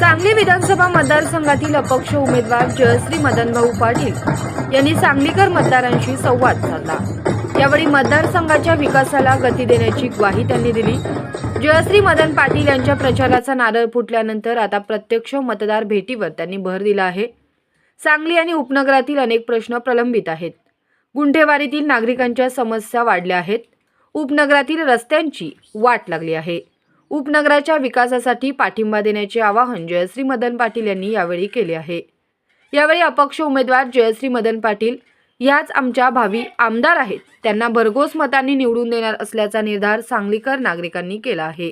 सांगली विधानसभा मतदारसंघातील अपक्ष उमेदवार जयश्री मदनभाऊ पाटील यांनी सांगलीकर मतदारांशी संवाद साधला. यावेळी मतदारसंघाच्या विकासाला गती देण्याची ग्वाही त्यांनी दिली. जयश्री मदन पाटील यांच्या प्रचाराचा नारळ फुटल्यानंतर आता प्रत्यक्ष मतदार भेटीवर त्यांनी भर दिला आहे. सांगली आणि उपनगरातील अनेक प्रश्न प्रलंबित आहेत. गुंठेवारीतील नागरिकांच्या समस्या वाढल्या आहेत. उपनगरातील रस्त्यांची वाट लागली आहे. उपनगराच्या विकासासाठी पाठिंबा देण्याचे आवाहन जयश्री मदन पाटील यांनी यावेळी केले आहे. यावेळी अपक्ष उमेदवार जयश्री मदन पाटील याच आमच्या भावी आमदार आहेत. त्यांना भरघोस मतांनी निवडून देणार असल्याचा निर्धार सांगलीकर नागरिकांनी केला आहे.